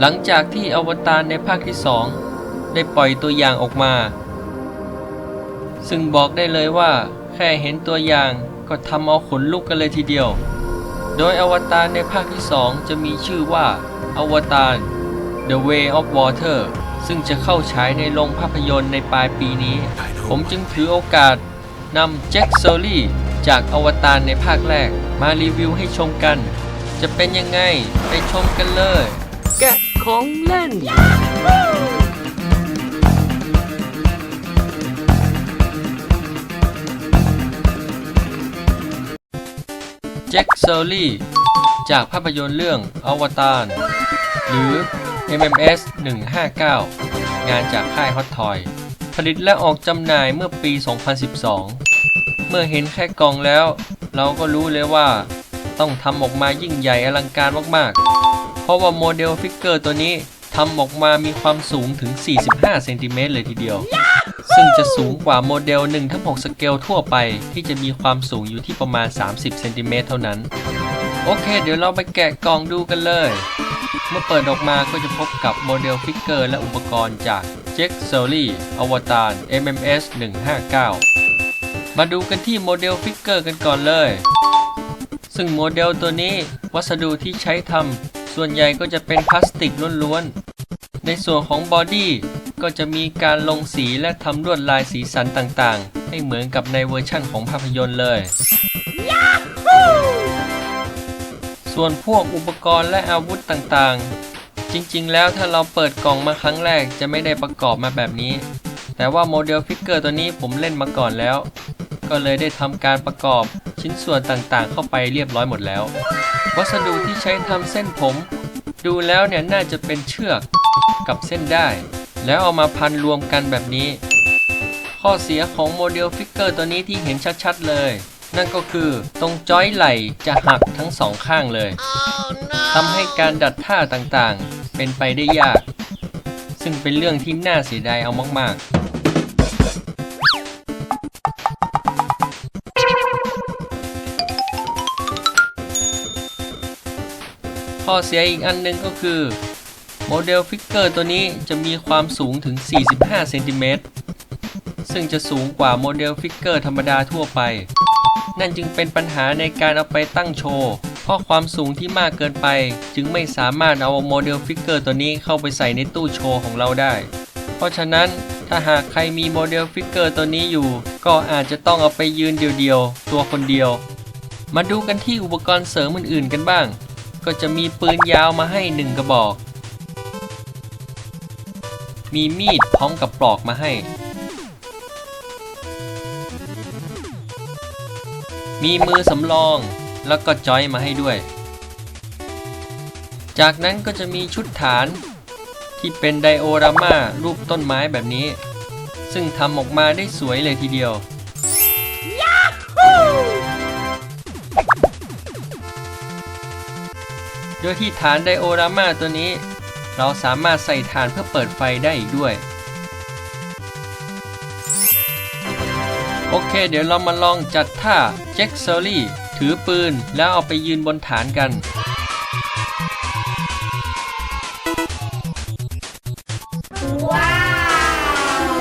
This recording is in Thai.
หลังจากที่อวตารในภาคที่ 2 ได้ปล่อยตัวอย่างออกมา ซึ่งบอกได้เลยว่า แค่เห็นตัวอย่างก็ทำเอาขนลุกกันเลยทีเดียว โดยอวตารในภาคที่ 2 จะมีชื่อว่า อวตาร The Way of Water ซึ่งจะเข้าฉายในโรงภาพยนตร์ในปลายปีนี้ ผมจึงถือโอกาสนำแจ็คโซลี่จากอวตารในภาคแรก มารีวิวให้ชมกัน จะเป็นยังไงไปชมกันเลย แก ของเล่น แจ็คโซลี่ จากภาพยนตร์เรื่องอวตารหรือ MMS 159 งานจากค่าย Hot Toy ผลิตและออกจำหน่ายเมื่อปี 2012 เมื่อเห็นแค่กล่องแล้ว เราก็รู้เลยว่า ต้องทำออกมายิ่งใหญ่อลังการมากๆ ราะว่าโมเดลฟิกเกอร์ตัวนี้ทำออกมามีความสูงถึง 45 เซนติเมตรเลยทีเดียว ซึ่งจะสูงกว่าโมเดล1ทั้ง6สเกลทั่วไป ที่จะมีความสูงอยู่ที่ประมาณ 30 เซนติเมตรเท่านั้น โอเค เดี๋ยวเราไปแกะกล่องดูกันเลย เมื่อเปิดออกมาก็จะพบกับโมเดลฟิกเกอร์และอุปกรณ์จาก j a c k s o l y อวตาร MMS 159 มาดูกันที่โมเดลฟิกเกอร์กันก่อนเลย ซึ่งโมเดลตัวนี้วัสดุที่ใช้ทำ ส่วนใหญ่ก็จะเป็นพลาสติกล้วนๆ ในส่วนของบอดี้ก็จะมีการลงสีและทำลวดลายสีสันต่างๆ ให้เหมือนกับในเวอร์ชั่นของภาพยนตร์เลย ส่วนพวกอุปกรณ์และอาวุธต่างๆ จริงๆ แล้วถ้าเราเปิดกล่องมาครั้งแรกจะไม่ได้ประกอบมาแบบนี้ แต่ว่าโมเดลฟิกเกอร์ตัวนี้ผมเล่นมาก่อนแล้ว ก็เลยได้ทำการประกอบชิ้นส่วนต่างๆ เข้าไปเรียบร้อยหมดแล้ว วัสดุที่ใช้ทำเส้นผม ดูแล้วเนี่ยน่าจะเป็นเชือกกับเส้นได้ แล้วเอามาพันรวมกันแบบนี้ ข้อเสียของโมเดลฟิกเกอร์ตัวนี้ที่เห็นชัดๆเลย นั่นก็คือตรงจอยไหล่จะหักทั้งสองข้างเลยทำให้การดัดท่าต่างๆ เป็นไปได้ยาก ซึ่งเป็นเรื่องที่น่าเสียดายเอามากๆ ข้อเสียอีกอันหนึงก็คือโมเดลฟิกเกอร์ตัวนี้จะมีความสูงถึง 45 เซนติเมตร ซึ่งจะสูงกว่าโมเดลฟิกเกอร์ธรรมดาทั่วไป นั่นจึงเป็นปัญหาในการเอาไปตั้งโชว์ เพราะความสูงที่มากเกินไป จึงไม่สามารถเอาโมเดลฟิกเกอร์ตัวนี้เข้าไปใส่ในตู้โชว์ของเราได้ เพราะฉะนั้นถ้าหากใครมีโมเดลฟิกเกอร์ตัวนี้อยู่ ก็อาจจะต้องเอาไปยืนเดียวๆ ตัวคนเดียว มาดูกันที่อุปกรณ์เสริมอื่นๆ กันบ้าง ก็จะมีปืนยาวมาให้หนึ่งกระบอก มีมีดพร้อมกับปลอกมาให้ มีมือสำรองแล้วก็จอยมาให้ด้วย จากนั้นก็จะมีชุดฐานที่เป็นไดโอรามารูปต้นไม้แบบนี้ ซึ่งทำออกมาได้สวยเลยทีเดียว โดยที่ฐานไดโอรามาตัวนี้ เราสามารถใส่ฐานเพื่อเปิดไฟได้อีกด้วย โอเค เดี๋ยวเรามาลองจัดท่าแจ็คซอรี่ถือปืนแล้วเอาไปยืนบนฐานกันว้าว